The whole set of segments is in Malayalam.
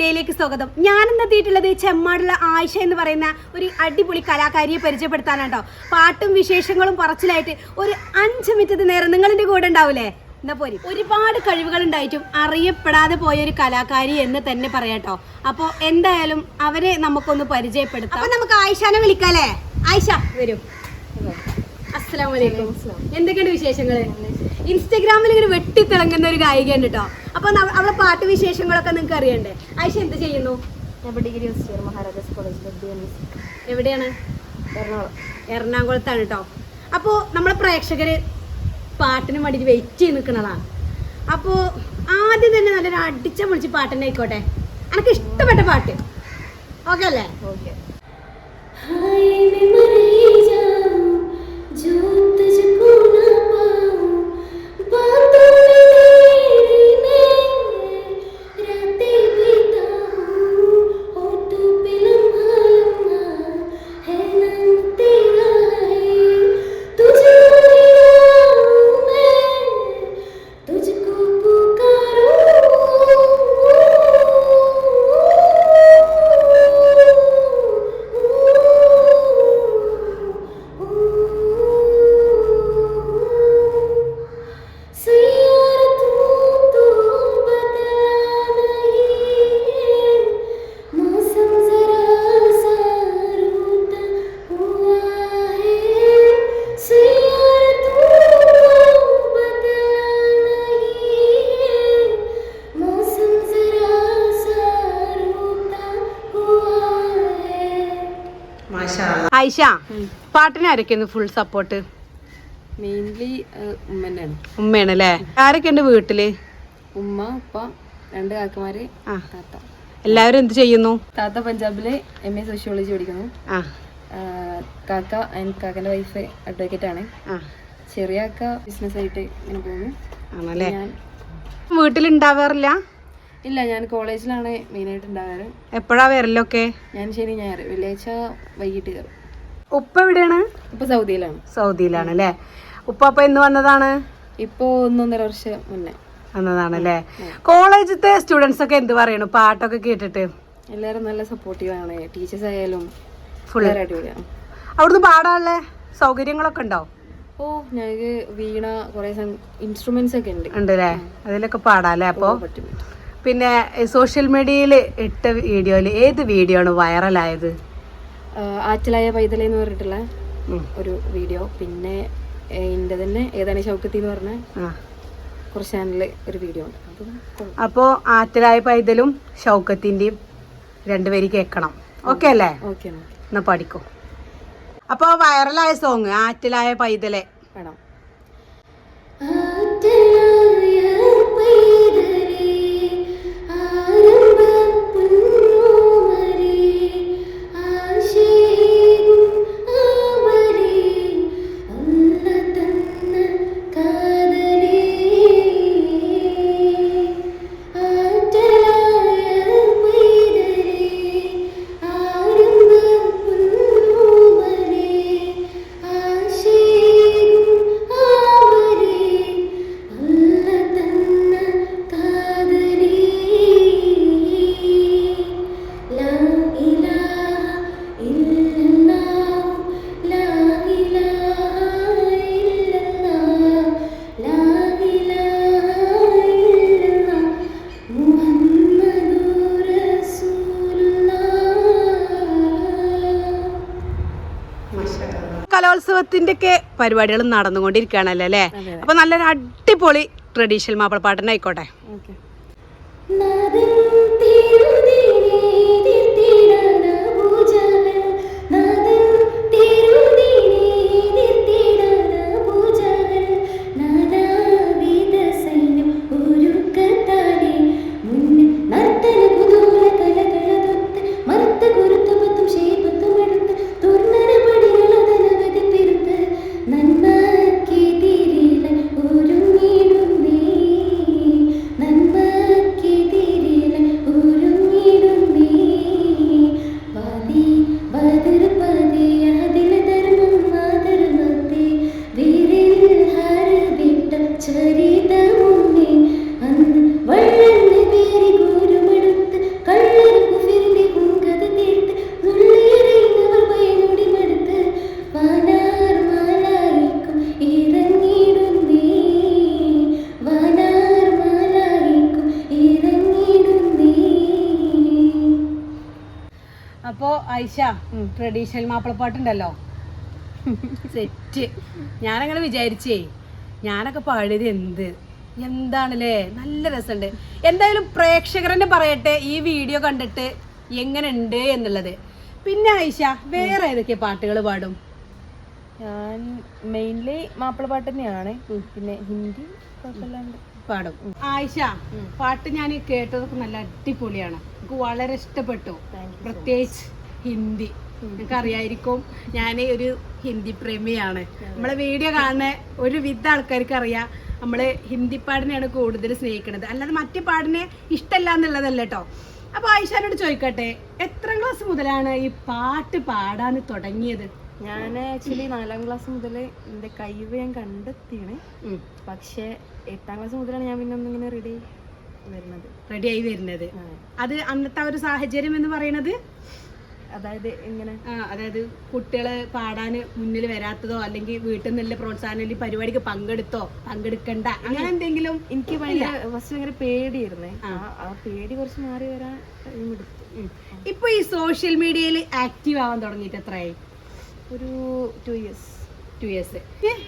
വീഡിയോയിലേക്ക് സ്വാഗതം. ഞാൻ ഇന്ന് എത്തിയിട്ടുള്ളത് ചെമ്മാടുള്ള ആയിഷ എന്ന് പറയുന്ന ഒരു അടിപൊളി കലാകാരിയെ പരിചയപ്പെടുത്താനാട്ടോ. പാട്ടും വിശേഷങ്ങളും പറച്ചിലായിട്ട് ഒരു അഞ്ച് മിനിറ്റ് നേരം നിങ്ങളുടെ കൂടെ ഉണ്ടാവില്ലേ എന്താ പോരി. ഒരുപാട് കഴിവുകൾ ഉണ്ടായിട്ടും അറിയപ്പെടാതെ പോയ ഒരു കലാകാരി എന്ന് തന്നെ പറയാട്ടോ. അപ്പോൾ എന്തായാലും അവരെ നമുക്കൊന്ന് പരിചയപ്പെടുത്താം. അപ്പൊ നമുക്ക് ആയിഷാനെ വിളിക്കാല്ലേ? ആയിഷ വരും. അസ്സലാമു അലൈക്കും. എന്തൊക്കെയുണ്ട് വിശേഷങ്ങൾ? ഇൻസ്റ്റഗ്രാമിൽ ഇങ്ങനെ വെട്ടിത്തിളങ്ങുന്ന ഒരു ഗായികയുണ്ട് കേട്ടോ അപ്പൊ ന- അവളെ പാട്ട് വിശേഷങ്ങളൊക്കെ നിങ്ങൾക്ക് അറിയണ്ടേ ആയിഷ എന്ത് ചെയ്യുന്നു ഞാൻ ഇപ്പോൾ ഡിഗ്രി ഫസ്റ്റ് ഇയർ മഹാരാജാസ് കോളേജിൽ ബി എം മ്യൂസിക് എവിടെയാണ് എറണാകുളം എറണാകുളത്താണ് കേട്ടോ അപ്പോൾ നമ്മളെ പ്രേക്ഷകര് പാട്ടിന് വേണ്ടിയിട്ട് വെയിറ്റ് ചെയ്ത് നിൽക്കുന്നതാണ് അപ്പോൾ ആദ്യം തന്നെ നല്ലൊരു അടിച്ച പൊളിച്ച് പാട്ട് തന്നെ ആയിക്കോട്ടെ എനിക്ക് ഇഷ്ടപ്പെട്ട പാട്ട് ഓക്കെ അല്ലേ ഓക്കെ तुझको ആയിഷ പാട്ടിന് ആരൊക്കെയാണ് ഫുൾ സപ്പോർട്ട് മെയിൻലി ഉമ്മനാണ് ഉമ്മയാണ് അല്ലേ? ആരൊക്കെയുണ്ട് വീട്ടിൽ? ഉമ്മ ഉപ്പ രണ്ട് കാക്കമാര് താത്ത. എല്ലാവരും എന്ത് ചെയ്യുന്നു? താത്ത പഞ്ചാബിൽ എം എ സോഷ്യോളജി പഠിക്കുന്നു. കാക്ക കാക്കന്റെ വൈഫ് അഡ്വക്കേറ്റ് ആണ്. ചെറിയ കാക്ക ബിസിനസ് ആയിട്ട് ഇങ്ങനെ പോകുന്നു. ആണല്ലേ? വീട്ടിലുണ്ടാവാറില്ല? ഇല്ല ഞാൻ കോളേജിലാണ് മെയിനായിട്ട് ഉണ്ടാവാറ്. എപ്പോഴാ വരലൊക്കെ? ഞാൻ ശരി ഞാൻ വെള്ളിയാഴ്ച വൈകിട്ട് കയറും. ഉപ്പ എവിടെയാണ്? ഇപ്പൊ സൗദിയിലാണ്. സൗദിയിലാണ് അല്ലേ? ഉപ്പ അപ്പൊ എന്ന് വന്നതാണ്? ഇപ്പൊ ഒന്നൊന്നര വർഷം മുന്നേ. വന്നതാണ് അല്ലേ കോളേജത്തെ സ്റ്റുഡൻസ് ഒക്കെ എന്ത് പറയണു? പാട്ടൊക്കെ കേട്ടിട്ട്? എല്ലാരും നല്ല സപ്പോർട്ടീവ് ആണ്. ടീച്ചേഴ്സ് ആയാലും ഫുൾ അടിപൊളിയാണ് അവിടുന്ന് പാടാനുള്ള സൗകര്യങ്ങളൊക്കെ ഉണ്ടാവും ഓ ഞങ്ങൾക്ക് വീണ കുറെ ഇൻസ്ട്രുമെന്റ്സ് ഒക്കെ ഉണ്ട്. ഉണ്ട് അല്ലേ അതിലൊക്കെ പാടാല്ലേ അപ്പോ. പിന്നെ സോഷ്യൽ മീഡിയയിൽ ഇട്ട വീഡിയോയിൽ ഏത് വീഡിയോ ആണ് വൈറലായത് ആറ്റലായ പൈതല എന്ന് പറഞ്ഞിട്ടുള്ള ഒരു വീഡിയോ. പിന്നെ എന്റെ തന്നെ ഏതാണ് ഷൗക്കത്തി എന്ന് പറഞ്ഞ ആ. കുറച്ച് ചാനലിൽ ഒരു വീഡിയോ ഉണ്ട്. അപ്പോൾ ആറ്റലായ പൈതലും ഷൗക്കത്തിന്റെയും രണ്ടുപേരും കേൾക്കണം. ഓക്കെ അല്ലേ? ഓക്കെ എന്നാ. എന്നാ പഠിക്കും. അപ്പോൾ വൈറലായ സോങ് ആറ്റലായ പൈതലെ. വേണം. കലോത്സവത്തിന്റെ ഒക്കെ പരിപാടികൾ നടന്നുകൊണ്ടിരിക്കുകയാണല്ലോ അല്ലേ. അപ്പൊ നല്ലൊരു അടിപൊളി ട്രഡീഷണൽ മാപ്പിളപ്പാട്ടനായിക്കോട്ടെ ഓക്കെ അപ്പോ ഐഷ ട്രഡീഷണൽ മാപ്പിളപ്പാട്ടുണ്ടല്ലോ. സെറ്റ്. ഞാനങ്ങനെ വിചാരിച്ചേ ഞാനൊക്കെ പാടിയത് എന്ത്? എന്താണല്ലേ? നല്ല രസമുണ്ട്. എന്തായാലും പ്രേക്ഷകർ തന്നെ പറയട്ടെ ഈ വീഡിയോ കണ്ടിട്ട് എങ്ങനെ ഉണ്ട് എന്നുള്ളത്. പിന്നെ ആയിഷ വേറെ ഏതൊക്കെ പാട്ടുകൾ പാടും? ഞാൻ മെയിൻലി മാപ്പിളപ്പാട്ട് തന്നെയാണ്. പിന്നെ ഹിന്ദി കുഴപ്പമില്ലാണ്ട് പാടും. ആയിഷ പാട്ട് ഞാൻ കേട്ടതൊക്കെ നല്ല അടിപൊളിയാണ്. എനിക്ക് വളരെ ഇഷ്ടപ്പെട്ടു. പ്രത്യേകിച്ച് ഹിന്ദി. നിങ്ങൾക്ക് അറിയായിരിക്കും ഞാൻ ഒരു ഹിന്ദി പ്രേമിയാണ്. നമ്മളെ വീഡിയോ കാണുന്ന ഒരു വിധ ആൾക്കാർക്ക് അറിയാം നമ്മൾ ഹിന്ദി പാടിനെയാണ് കൂടുതൽ സ്നേഹിക്കുന്നത് അല്ലാതെ മറ്റു പാടിനെ ഇഷ്ടമല്ല എന്നുള്ളതല്ല കേട്ടോ അപ്പൊ ആയിഷാനോട് ചോദിക്കട്ടെ എത്ര ക്ലാസ് മുതലാണ് ഈ പാട്ട് പാടാൻ തുടങ്ങിയത്? ഞാൻ ആക്ച്വലി നാലാം ക്ലാസ് മുതൽ എന്റെ കഴിവ് ഞാൻ കണ്ടെത്തിയാണ്. പക്ഷേ എട്ടാം ക്ലാസ് മുതലാണ് ഞാൻ പിന്നെ ഒന്നിങ്ങനെ റെഡി വരുന്നത്. റെഡിയായി വരുന്നത്. അത് അന്നത്തെ ഒരു സാഹചര്യം എന്ന് പറയുന്നത് അതായത് എങ്ങനെ? ആ, അതായത് കുട്ടികളെ പാടാന് മുന്നിൽ വരാത്തതോ അല്ലെങ്കിൽ വീട്ടിൽ നിന്നുള്ള പ്രോത്സാഹനം പരിപാടിക്ക് പങ്കെടുത്തോ പങ്കെടുക്കണ്ട അങ്ങനെ എന്തെങ്കിലും എനിക്ക് ഭയങ്കര ഫസ്റ്റ് ഭയങ്കര പേടിയായിരുന്നേ. ആ. ആ പേടി കുറച്ച് മാറി വരാൻ ഇപ്പൊ ഈ സോഷ്യൽ മീഡിയയിൽ ആക്റ്റീവ് ആവാൻ തുടങ്ങിയിട്ട് എത്രയായി? ഒരു ടു ഇയേഴ്സ് ടു ഇയേഴ്സ്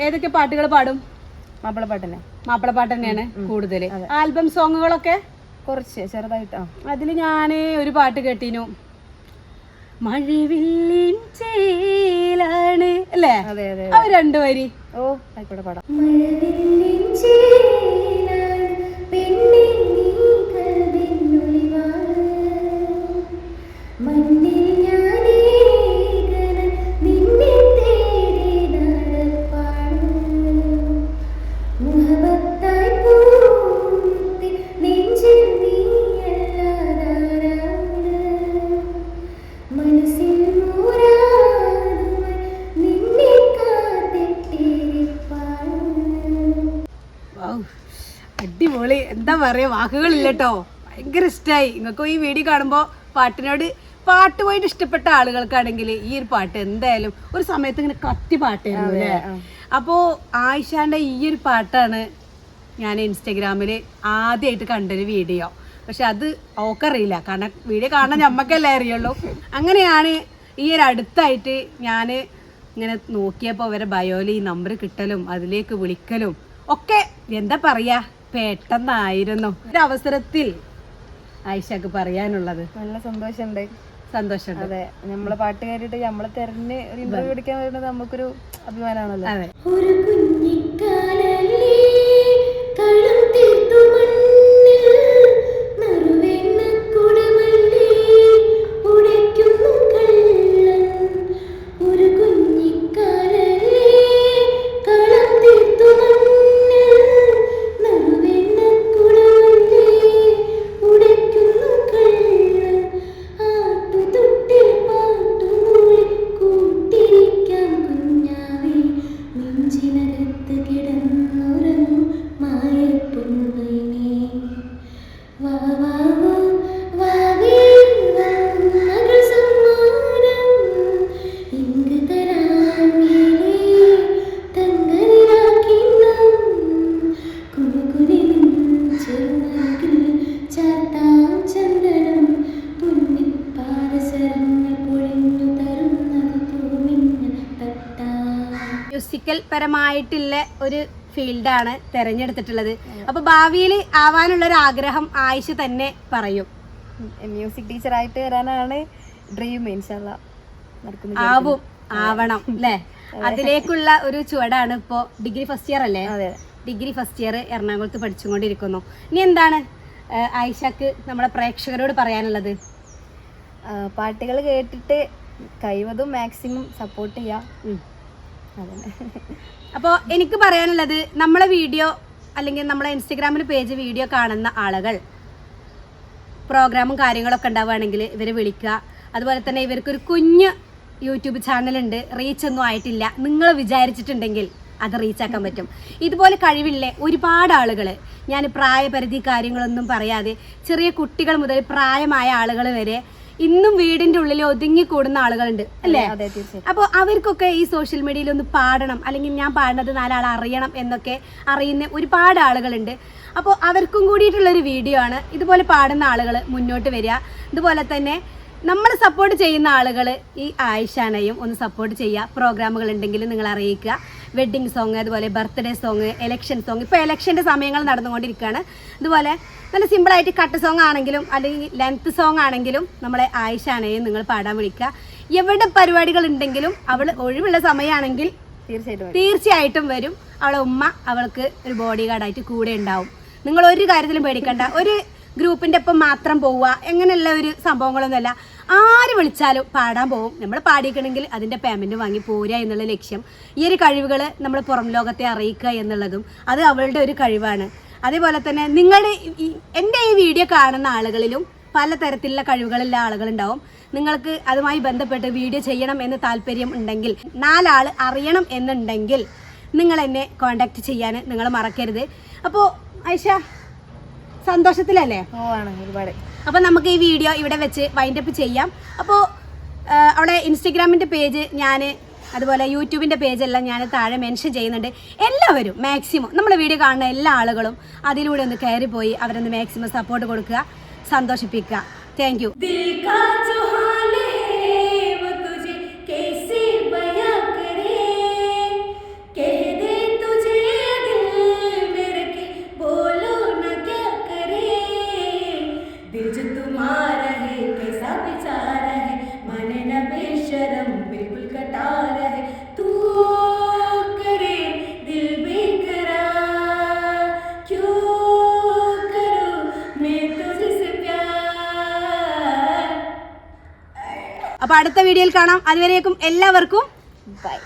ഏതൊക്കെ പാട്ടുകൾ പാടും? മാപ്പിളപ്പാട്ട് തന്നെ. മാപ്പിളപ്പാട്ട് തന്നെയാണ് കൂടുതൽ ആൽബം സോങ്ങുകളൊക്കെ കുറച്ച് ചെറുതായിട്ടാ അതിൽ അതിൽ ഞാൻ ഒരു പാട്ട് കേട്ടീനു. മഴവില്ലിൻ ചേലാണ് അല്ലേ? അതെ അതെ അത്. രണ്ടു വരി. ഓ ആയിക്കോട്ടെ പാടാം. മഴവില്ലിൻ അടിപൊളി എന്താ പറയാ വാക്കുകളില്ല കേട്ടോ ഭയങ്കര ഇഷ്ടമായി നിങ്ങൾക്ക് ഈ വീഡിയോ കാണുമ്പോൾ പാട്ടിനോട് പാട്ട് പോയിട്ട് ഇഷ്ടപ്പെട്ട ആളുകൾക്കാണെങ്കിൽ ഈ ഒരു പാട്ട് എന്തായാലും ഒരു സമയത്ത് ഇങ്ങനെ കത്തി പാട്ടായിരുന്നു അല്ലേ? അപ്പോ ആയിഷാന്റെ ഈ ഒരു പാട്ടാണ് ഞാൻ ഇൻസ്റ്റഗ്രാമിൽ ആദ്യമായിട്ട് കണ്ടൊരു വീഡിയോ. പക്ഷെ അത് ഓക്കറിയില്ല. കാരണം വീഡിയോ കാണാൻ ഞമ്മക്കല്ലേ അറിയുള്ളൂ. അങ്ങനെയാണ് ഈ ഒരു അടുത്തായിട്ട് ഞാൻ ഇങ്ങനെ നോക്കിയപ്പോൾ അവരെ ബയോയിൽ ഈ നമ്പർ കിട്ടലും അതിലേക്ക് വിളിക്കലും ഒക്കെ എന്താ പറയാ? പെട്ടെന്നായിരുന്നു. ഒരു അവസരത്തിൽ ആയിഷക്ക് പറയാനുള്ളത്. നല്ല സന്തോഷമുണ്ട്. സന്തോഷമുണ്ട്. അതെ നമ്മളെ പാട്ട് കയറിയിട്ട് നമ്മളെ തെരഞ്ഞ് ഒരു ഇന്റർവ്യൂ എടുക്കാൻ വരുന്നത് നമുക്കൊരു അഭിമാനമാണല്ലോ. അതെ. ഒരു കുഞ്ഞിക്കാലല്ലേ മ്യൂസിക്കൽ പരമായിട്ടുള്ള ഒരു ഫീൽഡാണ് തിരഞ്ഞെടുത്തിട്ടുള്ളത്. അപ്പൊ ഭാവിയിൽ ആവാനുള്ള ഒരു ആഗ്രഹം ആയിഷ തന്നെ പറയും. മ്യൂസിക് ടീച്ചർ ആയിട്ട് വരാനാണ് ഡ്രീം ഇൻഷാല്ല ആവും ആവണം അല്ലേ? അതിലേക്കുള്ള ഒരു ചുവടാണ് ഇപ്പോ ഡിഗ്രി ഫസ്റ്റ് ഇയർ അല്ലേ? ഡിഗ്രി ഫസ്റ്റ് ഇയർ എറണാകുളത്ത് പഠിച്ചുകൊണ്ടിരിക്കുന്നു. ഇനി എന്താണ് ആയിഷക്ക് നമ്മുടെ പ്രേക്ഷകരോട് പറയാനുള്ളത്? പാട്ടുകൾ കേട്ടിട്ട് കഴിവതും മാക്സിമം സപ്പോർട്ട് ചെയ്യാം. അപ്പോൾ എനിക്ക് പറയാനുള്ളത് നമ്മളെ വീഡിയോ അല്ലെങ്കിൽ നമ്മളെ ഇൻസ്റ്റഗ്രാമിൽ പേജ് വീഡിയോ കാണുന്ന ആളുകൾ പ്രോഗ്രാമും കാര്യങ്ങളൊക്കെ ഉണ്ടാവുകയാണെങ്കിൽ ഇവരെ വിളിക്കുക. അതുപോലെ തന്നെ ഇവർക്കൊരു കുഞ്ഞ് യൂട്യൂബ് ചാനലുണ്ട് റീച്ച് ഒന്നും ആയിട്ടില്ല. നിങ്ങൾ വിചാരിച്ചിട്ടുണ്ടെങ്കിൽ അത് റീച്ചാക്കാൻ പറ്റും. ഇതുപോലെ കഴിവില്ലേ ഒരുപാട് ആളുകൾ ഞാൻ പ്രായപരിധി കാര്യങ്ങളൊന്നും പറയാതെ ചെറിയ കുട്ടികൾ മുതൽ പ്രായമായ ആളുകൾ വരെ ഇന്നും വീടിന്റെ ഉള്ളിൽ ഒതുങ്ങി കൂടുന്ന ആളുകളുണ്ട് അല്ലേ? അപ്പോൾ അവർക്കൊക്കെ ഈ സോഷ്യൽ മീഡിയയിൽ ഒന്ന് പാടണം അല്ലെങ്കിൽ ഞാൻ പാടുന്നത് നാലാൾ അറിയണം എന്നൊക്കെ അറിയുന്ന ഒരുപാട് ആളുകളുണ്ട്. അപ്പോൾ അവർക്കും കൂടിയിട്ടുള്ളൊരു വീഡിയോ ആണ്. ഇതുപോലെ പാടുന്ന ആളുകൾ മുന്നോട്ട് വരിക. ഇതുപോലെ തന്നെ നമ്മൾ സപ്പോർട്ട് ചെയ്യുന്ന ആളുകൾ ഈ ആയിഷാനെയും ഒന്ന് സപ്പോർട്ട് ചെയ്യുക. പ്രോഗ്രാമുകൾ ഉണ്ടെങ്കിൽ നിങ്ങൾ അറിയിക്കുക. വെഡ്ഡിങ് സോങ് അതുപോലെ ബർത്ത്ഡേ സോങ് എലക്ഷൻ സോങ് ഇപ്പോൾ എലക്ഷന്റെ സമയങ്ങൾ നടന്നുകൊണ്ടിരിക്കുകയാണ്. അതുപോലെ നല്ല സിമ്പിളായിട്ട് കട്ട് സോങ് ആണെങ്കിലും അല്ലെങ്കിൽ ലെങ്ത് സോങ് ആണെങ്കിലും നമ്മളെ ആയിഷാണേയും നിങ്ങൾ പാടാൻ വിളിക്കുക. എവിടെ പരിപാടികൾ ഉണ്ടെങ്കിലും അവൾ ഒഴിവുള്ള സമയമാണെങ്കിൽ തീർച്ചയായിട്ടും തീർച്ചയായിട്ടും വരും. അവളെ ഉമ്മ അവൾക്ക് ഒരു ബോഡി ഗാർഡായിട്ട് കൂടെ ഉണ്ടാവും. നിങ്ങൾ ഒരു കാര്യത്തിലും പേടിക്കണ്ട. ഒരു ഗ്രൂപ്പിന്റെ ഒപ്പം മാത്രം പോവുക. എങ്ങനെയുള്ള ഒരു സംഭവങ്ങളൊന്നുമല്ല. ആര് വിളിച്ചാലും പാടാൻ പോകും നമ്മൾ പാടിക്കണമെങ്കിൽ അതിന്റെ പേയ്മെന്റ് വാങ്ങി പോരുക എന്നുള്ള ലക്ഷ്യം. ഈ ഒരു കഴിവുകൾ നമ്മൾ പുറം ലോകത്തെ അറിയിക്കുക എന്നുള്ളതും അത് അവളുടെ ഒരു കഴിവാണ്. അതേപോലെ തന്നെ നിങ്ങളുടെ എന്റെ ഈ വീഡിയോ കാണുന്ന ആളുകളിലും പല തരത്തിലുള്ള കഴിവുകളുള്ള ആളുകളുണ്ടാവും. നിങ്ങൾക്ക് അതുമായി ബന്ധപ്പെട്ട് വീഡിയോ ചെയ്യണം എന്ന് താല്പര്യം ഉണ്ടെങ്കിൽ നാലാൾ അറിയണം എന്നുണ്ടെങ്കിൽ നിങ്ങൾ എന്നെ കോണ്ടാക്ട് ചെയ്യാൻ നിങ്ങൾ മറക്കരുത്. അപ്പോൾ ഐഷ സന്തോഷത്തിലല്ലേ? ഓ പോവാണ് ഒരുപാട്. അപ്പോൾ നമുക്ക് ഈ വീഡിയോ ഇവിടെ വെച്ച് വൈൻഡപ്പ് ചെയ്യാം. അപ്പോൾ അവിടെ ഇൻസ്റ്റഗ്രാമിന്റെ പേജ് ഞാൻ അതുപോലെ യൂട്യൂബിന്റെ പേജെല്ലാം ഞാൻ താഴെ മെൻഷൻ ചെയ്യുന്നുണ്ട്. എല്ലാവരും മാക്സിമം നമ്മുടെ വീഡിയോ കാണുന്ന എല്ലാ ആളുകളും അതിലൂടെ ഒന്ന് കയറി പോയി അവരൊന്ന് മാക്സിമം സപ്പോർട്ട് കൊടുക്കുക സന്തോഷിപ്പിക്കുക. താങ്ക് യു അടുത്ത വീഡിയോയിൽ കാണാം. അതുവരേക്കും എല്ലാവർക്കും ബൈ.